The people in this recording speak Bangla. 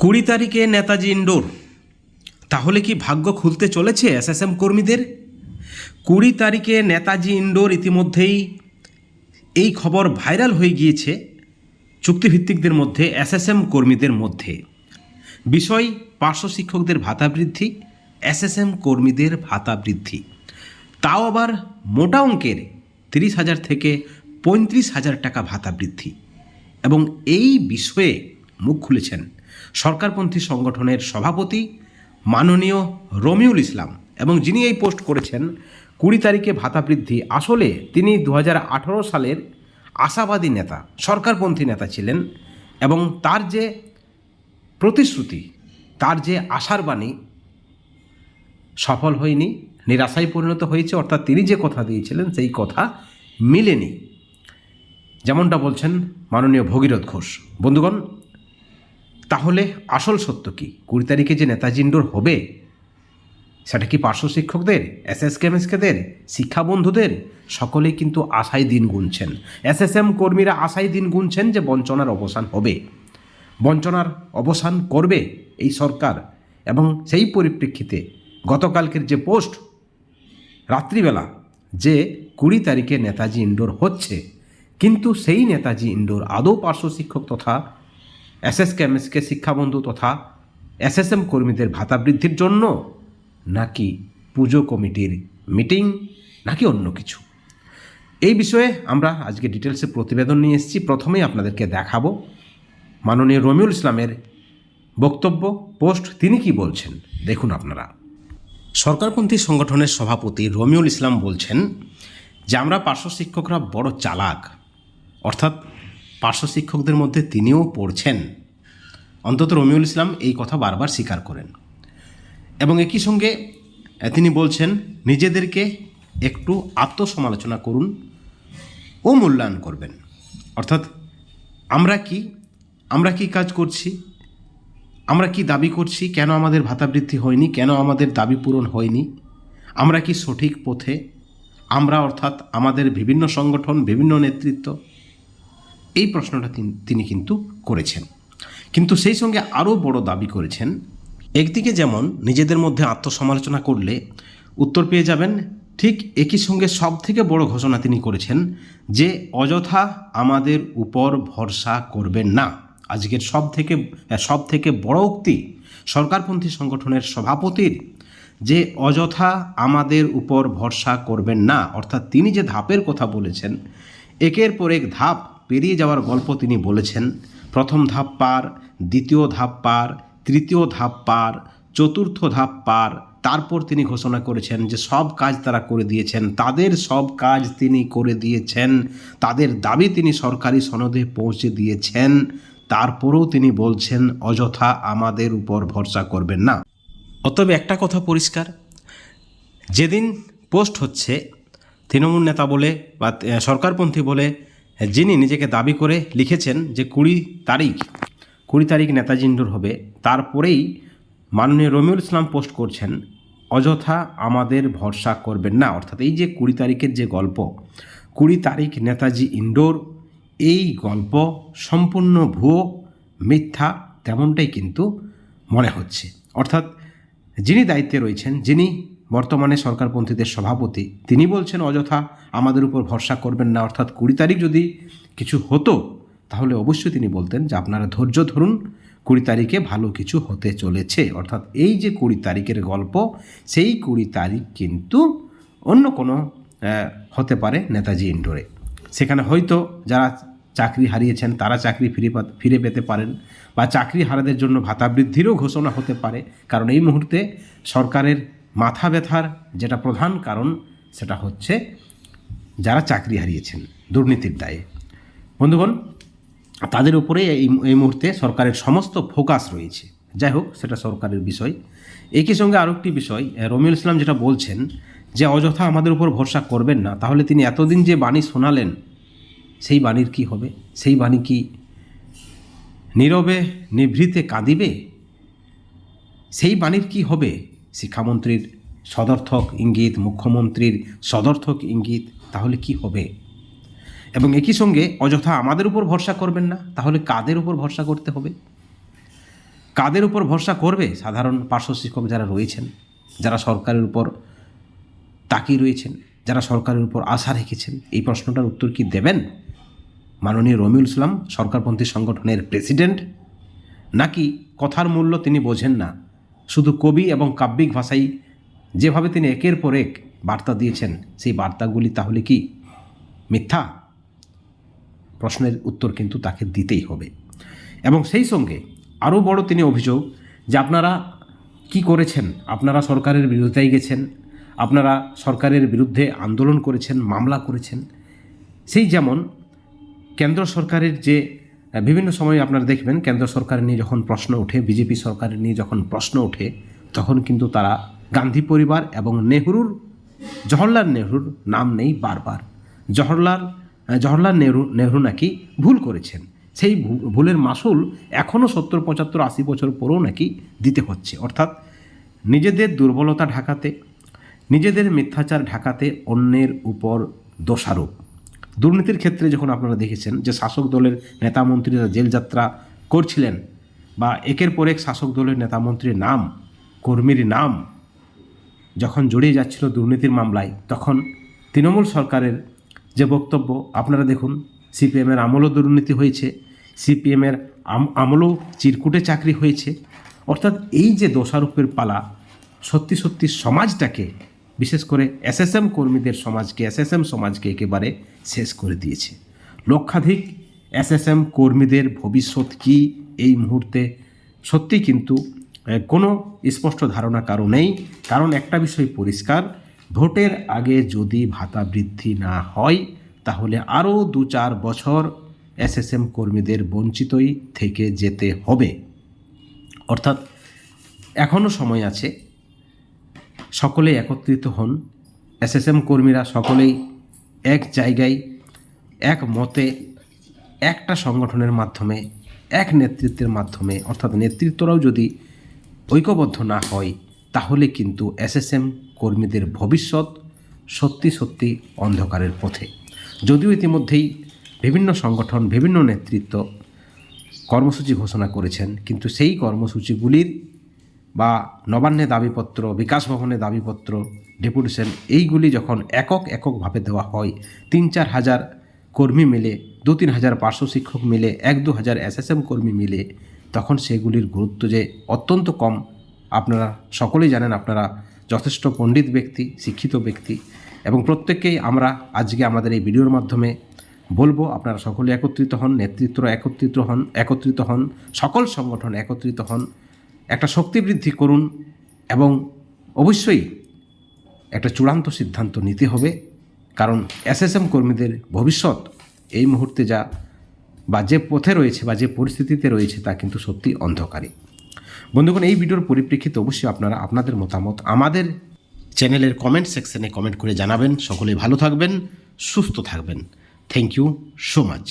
কুড়ি তারিখে নেতাজি ইন্ডোর। তাহলে কি ভাগ্য খুলতে চলেছে এসএসএম কর্মীদের? কুড়ি তারিখে নেতাজি ইন্ডোর ইতিমধ্যেই এই খবর ভাইরাল হয়ে গিয়েছে চুক্তিভিত্তিকদের মধ্যে, এসএসএম কর্মীদের মধ্যে। বিষয়, পার্শ্ব শিক্ষকদের ভাতা বৃদ্ধি, এসএসএম কর্মীদের ভাতা বৃদ্ধি। তাও আবার মোটা অঙ্কের তিরিশ হাজার থেকে পঁয়ত্রিশ হাজার টাকা ভাতা বৃদ্ধি। এবং এই বিষয়ে মুখ খুলেছেন সরকারপন্থী সংগঠনের সভাপতি মাননীয় রমিউল ইসলাম এবং যিনি এই পোস্ট করেছেন, কুড়ি তারিখে ভাতা বৃদ্ধি। আসলে তিনি দু হাজার আঠেরো সালের আশাবাদী নেতা, সরকারপন্থী নেতা ছিলেন এবং তার যে প্রতিশ্রুতি, তার যে আশার বাণী সফল হয়নি, নিরাশায় পরিণত হয়েছে, অর্থাৎ তিনি যে কথা দিয়েছিলেন, সেই কথা মিলেনি। যেমনটা বলছেন মাননীয় ভগীরথ ঘোষ। বন্ধুগণ তাহলে আসল সত্য কি? কুড়ি তারিখে যে নেতাজি ইন্ডোর হবে, সেটা কি পার্শ্ব শিক্ষকদের এস এস কেমএসকেদের শিক্ষা বন্ধুদের? সকলেই কিন্তু আশায় দিন গুনছেন। এস এস এম কর্মীরা আশায় দিন গুনছেন যে বঞ্চনার অবসান হবে। বঞ্চনার অবসান করবে এই সরকার এবং সেই পরিপ্রেক্ষিতে গতকালকের যে পোস্ট, রাত্রিবেলা যে কুড়ি তারিখে নেতাজি ইন্ডোর হচ্ছে, কিন্তু সেই নেতাজি ইন্ডোর আদৌ পার্শ্ব শিক্ষক তথা এসএস কেমএসকে শিক্ষাবন্ধু তথা এসএসএম কর্মীদের ভাতা বৃদ্ধির জন্য নাকি পুজো কমিটির মিটিং নাকি অন্য কিছু? এই বিষয়ে আমরা আজকে ডিটেলসে প্রতিবেদন নিয়ে এসেছি। প্রথমেই আপনাদেরকে দেখাবো মাননীয় রমিউল ইসলামের বক্তব্য, পোস্ট, তিনি কি বলছেন? দেখুন আপনারা। সরকারপন্থী সংগঠনের সভাপতি রমিউল ইসলাম বলছেন যে, আমরা পার্শ্ব শিক্ষকরা বড় চালাক। অর্থাৎ পার্শ্ব শিক্ষকদের মধ্যে তিনিও পড়ছেন। অন্তত রমিউল ইসলাম এই কথা বারবার স্বীকার করেন। এবং একই সঙ্গে তিনি বলছেন, নিজেদেরকে একটু আত্মসমালোচনা করুন ও মূল্যায়ন করবেন। অর্থাৎ, আমরা কি আমরা কি কাজ করছি, আমরা কি দাবি করছি, কেন আমাদের ভাতা বৃদ্ধি হয়নি, কেন আমাদের দাবি পূরণ হয়নি, আমরা কি সঠিক পথে, আমরা অর্থাৎ আমাদের বিভিন্ন সংগঠন, বিভিন্ন নেতৃত্ব এই প্রশ্নটা তিন- কিন্তু করেছেন। কিন্তু সেই সঙ্গে আরও বড় দাবি করেছেন, একদিকে যেমন নিজেদের মধ্যে আত্মসমালোচনা করলে উত্তর পেয়ে যাবেন, ঠিক একই সঙ্গে সব থেকে বড় ঘোষণা তিনি করেছেন যে অযথা আমাদের উপর ভরসা করবেন না। আজকের সব থেকে সব থেকে বড় উক্তি সরকারপন্থী সংগঠনের সভাপতির যে অযথা আমাদের উপর ভরসা করবেন না, অর্থাৎ তিনি যে ধাপের কথা বলেছেন, একের পর এক ধাপ পেরিয়ে যাওয়ার গল্প তিনি বলেছেন। প্রথম ধাপ পার, দ্বিতীয় ধাপ পার, তৃতীয় ধাপ পার, চতুর্থ ধাপ পার, তারপর তিনি ঘোষণা করেছেন যে সব কাজ তারা করে দিয়েছেন। তাদের সব কাজ তিনি করে দিয়েছেন। তাদের দাবি তিনি সরকারি সনদে পৌঁছে দিয়েছেন। তারপরেও তিনি বলছেন, অযথা আমাদের উপর ভরসা করবেন না। অতএব একটা কথা পরিষ্কার। যেদিন পোস্ট হচ্ছে, তৃণমূল নেতা বলে বা সরকারপন্থী বলে যিনি নিজেকে দাবি করে লিখেছেন যে কুড়ি তারিখ কুড়ি তারিখ নেতাজি ইন্ডোর হবে, তারপরেই মাননীয় রমিউল ইসলাম পোস্ট করছেন, অযথা আমাদের ভরসা করবেন না। অর্থাৎ এই যে কুড়ি তারিখের যে গল্প, কুড়ি তারিখ নেতাজি ইন্ডোর, এই গল্প সম্পূর্ণ ভুয়ো, মিথ্যা, তেমনটাই কিন্তু মনে হচ্ছে। অর্থাৎ যিনি দায়িত্বে রয়েছেন, যিনি বর্তমানে সরকারপন্থীদের সভাপতি, তিনি বলছেন, অযথা আমাদের উপর ভরসা করবেন না। অর্থাৎ কুড়ি তারিখ যদি কিছু হতো, তাহলে অবশ্যই তিনি বলতেন যে, আপনারা ধৈর্য ধরুন, কুড়ি তারিখে ভালো কিছু হতে চলেছে। অর্থাৎ এই যে কুড়ি তারিখের গল্প, সেই কুড়ি তারিখ কিন্তু অন্য কোনো হতে পারে নেতাজি ইন্ডোরে। সেখানে হয়তো যারা চাকরি হারিয়েছেন, তারা চাকরি ফিরে ফিরে পেতে পারেন বা চাকরি হারাদের জন্য ভাতা বৃদ্ধিরও ঘোষণা হতে পারে। কারণ এই মুহূর্তে সরকারের মাথা ব্যথার যেটা প্রধান কারণ, সেটা হচ্ছে যারা চাকরি হারিয়েছেন দুর্নীতির দায়ে। বন্ধুগণ, তাদের উপরে এই এই মুহূর্তে সরকারের সমস্ত ফোকাস রয়েছে। যাই হোক, সেটা সরকারের বিষয়। একই সঙ্গে আরও একটি বিষয় রমিউল ইসলাম যেটা বলছেন যে, অযথা আমাদের উপর ভরসা করবেন না। তাহলে তিনি এতদিন যে বাণী শোনালেন, সেই বাণীর কি হবে? সেই বাণী কি নীরবে, নিভৃতে কাঁদিবে? সেই বাণীর কি হবে? শিক্ষামন্ত্রীর সদর্থক ইঙ্গিত, মুখ্যমন্ত্রীর সদর্থক ইঙ্গিত, তাহলে কি হবে? এবং একই সঙ্গে অযথা আমাদের উপর ভরসা করবেন না, তাহলে কাদের উপর ভরসা করতে হবে? কাদের উপর ভরসা করবে সাধারণ পার্শ্ব শিক্ষক যারা রয়েছেন, যারা সরকারের উপর তাকিয়ে রয়েছেন, যারা সরকারের উপর আশা রেখেছেন? এই প্রশ্নটার উত্তর কি দেবেন মাননীয় রমিউল ইসলাম, সরকারপন্থী সংগঠনের প্রেসিডেন্ট? নাকি কথার মূল্য তিনি বোঝেন না? শুধু কবি এবং কাব্যিক ভাষাই। যেভাবে তিনি একের পর এক বার্তা দিয়েছেন, সেই বার্তাগুলি তাহলে কি মিথ্যা? প্রশ্নের উত্তর কিন্তু তাকে দিতেই হবে। এবং সেই সঙ্গে আরও বড় তিনি অভিযোগ যে আপনারা কি করেছেন? আপনারা সরকারের বিরোধিতায় গেছেন, আপনারা সরকারের বিরুদ্ধে আন্দোলন করেছেন, মামলা করেছেন। সেই যেমন কেন্দ্র সরকারের যে বিভিন্ন সময় আপনারা দেখবেন কেন্দ্র সরকার নিয়ে যখন প্রশ্ন ওঠে, বিজেপি সরকারের নিয়ে যখন প্রশ্ন ওঠে, তখন কিন্তু তারা গান্ধী পরিবার এবং নেহরুর, জওহরলাল নেহরুর নাম নেই বারবার। জওহরলাল জওহরলাল নেহরু নেহরু নাকি ভুল করেছেন। সেই ভুলের মাসুল এখনও সত্তর, পঁচাত্তর, আশি বছর পরেও নাকি দিতে হচ্ছে। অর্থাৎ নিজেদের দুর্বলতা ঢাকাতে, নিজেদের মিথ্যাচার ঢাকাতে অন্যের উপর দোষারোপ। দুর্নীতির ক্ষেত্রে যখন আপনারা দেখেছেন যে শাসক দলের নেতা মন্ত্রীরা জেলযাত্রা করছিলেন বা একের পর এক শাসক দলের নেতা মন্ত্রীর নাম, কর্মীর নাম যখন জড়িয়ে যাচ্ছিল দুর্নীতির মামলায়, তখন তৃণমূল সরকারের যে বক্তব্য, আপনারা দেখুন, সিপিএমের আমলও দুর্নীতি হয়েছে, সিপিএমের আমলও চিরকুটে চাকরি হয়েছে। অর্থাৎ এই যে দোষারোপের পালা, সত্যি সত্যি সমাজটাকে বিশেষ করে এসএসএম কর্মীদের সমাজকে, এসএসএম সমাজকে একেবারে শেষ করে দিয়েছে। লক্ষাধিক এসএসএম কর্মীদের ভবিষ্যৎ কি এই মুহূর্তে সত্যি কিন্তু কোনো স্পষ্ট ধারণা কারও নেই। কারণ একটা বিষয় পরিষ্কার, ভোটের আগে যদি ভাতা বৃদ্ধি না হয়, তাহলে আরও দু চার বছর এসএসএম কর্মীদের বঞ্চিতই থেকে যেতে হবে। অর্থাৎ এখনও সময় আছে সকলে একত্রিত হন। এসএসএম কর্মীরা সকলেই এক জায়গায়, এক মতে, একটা সংগঠনের মাধ্যমে, এক নেতৃত্বের মাধ্যমে, অর্থাৎ নেতৃত্বরাও যদি ঐক্যবদ্ধ না হয়, তাহলে কিন্তু এসএসএম কর্মীদের ভবিষ্যৎ সত্যি সত্যি অন্ধকারের পথে। যদিও ইতিমধ্যেই বিভিন্ন সংগঠন, বিভিন্ন নেতৃত্ব কর্মসূচি ঘোষণা করেছেন, কিন্তু সেই কর্মসূচিগুলির বা নবান্নে দাবিপত্র, বিকাশ ভবনে দাবিপত্র ডেপুটেশন এইগুলি যখন একক এককভাবে দেওয়া হয়, তিন চার হাজার কর্মী মিলে, দু তিন হাজার পার্শ্ব শিক্ষক মিলে, এক দু হাজার এসএসএম কর্মী মিলে, তখন সেগুলির গুরুত্ব যে অত্যন্ত কম। আপনারা সকলেই জানেন আপনারা যথেষ্ট পণ্ডিত ব্যক্তি, শিক্ষিত ব্যক্তি এবং প্রত্যেককেই আমরা আজকে আমাদের এই ভিডিওর মাধ্যমে বলব, আপনারা সকলে একত্রিত হন নেতৃত্ব একত্রিত হন একত্রিত হন, সকল সংগঠন একত্রিত হন। একটা শক্তি বৃদ্ধি করুন এবং অবশ্যই একটা চূড়ান্ত সিদ্ধান্ত নিতে হবে। কারণ এসএসএম কর্মীদের ভবিষ্যৎ এই মুহূর্তে যা বা যে পথে রয়েছে বা যে পরিস্থিতিতে রয়েছে তা কিন্তু সত্যি অন্ধকারী। বন্ধুগণ, এই ভিডিওর পরিপ্রেক্ষিতে অবশ্যই আপনারা আপনাদের মতামত আমাদের চ্যানেলের কমেন্ট সেকশনে কমেন্ট করে জানাবেন। সকলে ভালো থাকবেন, সুস্থ থাকবেন। Thank you so much